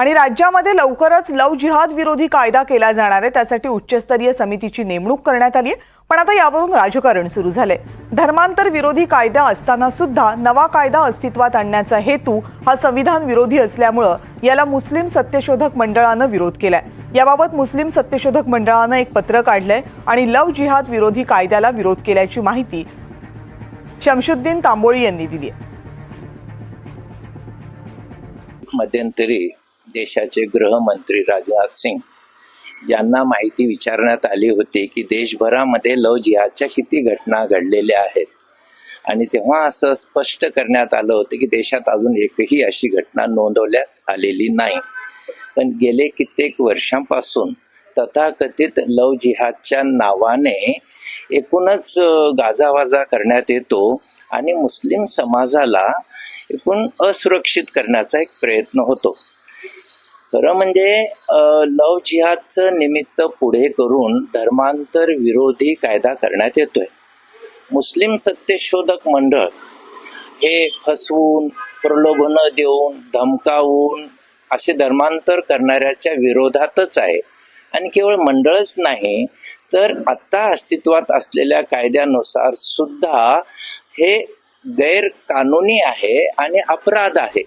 आणि राज्यामध्ये लवकरच लव जिहाद विरोधी कायदा केला जाणार आहे. त्यासाठी उच्चस्तरीय समितीची नेमणूक करण्यात आली आहे. पण आता यावरून राजकारण सुरू झालंय. धर्मांतर विरोधी कायदा असताना सुद्धा नवा कायदा अस्तित्वात आणण्याचा हेतू हा संविधान विरोधी असल्यामुळं याला मुस्लिम सत्यशोधक मंडळानं विरोध केलाय. याबाबत मुस्लिम सत्यशोधक मंडळानं एक पत्र काढलंय आणि लव जिहाद विरोधी कायद्याला विरोध केल्याची माहिती शमशुद्दीन तांबोळी यांनी दिली मध्यंतरी देशाचे गृहमंत्री राजनाथ सिंग यांना माहिती विचारण्यात आली होती की देशभरामध्ये लव जिहादच्या किती घटना घडलेल्या आहेत. आणि तेव्हा असं स्पष्ट करण्यात आलं होतं की देशात अजून एकही अशी घटना नोंदवण्यात आलेली नाही. पण गेले कित्येक वर्षांपासून तथाकथित लव जिहादच्या नावाने एकूणच गाजावाजा करण्यात येतो आणि मुस्लिम समाजाला एकूण असुरक्षित करण्याचा एक प्रयत्न होतो. खरं म्हणजे लव जिहादचं निमित्त पुढे करून धर्मांतर विरोधी कायदा करण्यात येतोय. मुस्लिम सत्यशोधक मंडळ हे फसवून प्रलोभन देऊन धमकावून असे धर्मांतर करणाऱ्याच्या विरोधातच आहे. आणि केवळ मंडळच नाही तर आता अस्तित्वात असलेल्या कायद्यानुसार सुद्धा हे गैरकानूनी आहे आणि अपराध आहे.